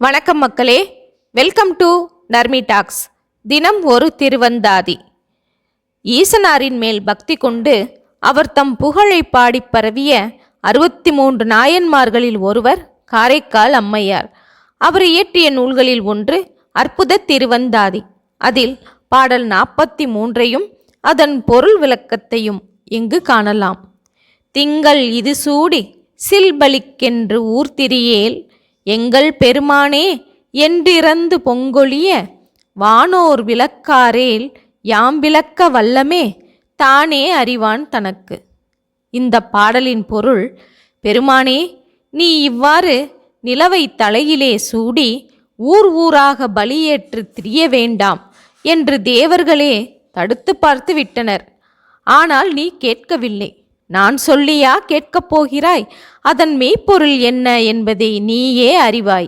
வணக்கம் மக்களே. Welcome to Narmi tax தினம் ஒரு திருவந்தாதி. ஈசனாரின் மேல் பக்தி கொண்டு அவர் தம் புகழை பாடிப் பரவிய அறுபத்தி மூன்று நாயன்மார்களில் ஒருவர் காரைக்கால் அம்மையார். அவர் இயற்றிய நூல்களில் ஒன்று அற்புத திருவந்தாதி. அதில் பாடல் நாற்பத்தி மூன்றையும் அதன் பொருள் விளக்கத்தையும் இங்கு காணலாம். திங்கள் இது சூடி சில்பலிக்கென்று ஊர்த்திரியேல் எங்கள் பெருமானே என்றிறந்து பொங்கொழிய வானோர் விளக்காரேல் யாம் விளக்க வல்லமே தானே அறிவான் தனக்கு. இந்த பாடலின் பொருள் பெருமானே நீ இவ்வாறு நிலவை தலையிலே சூடி ஊர் ஊராக பலியேற்று திரிய வேண்டாம் என்று தேவர்களே தடுத்து பார்த்து விட்டனர் ஆனால் நீ கேட்கவில்லை. நான் சொல்லியா கேட்கப் போகிறாய்? அதன் மெய்ப்பொருள் என்ன என்பதை நீயே அறிவாய்.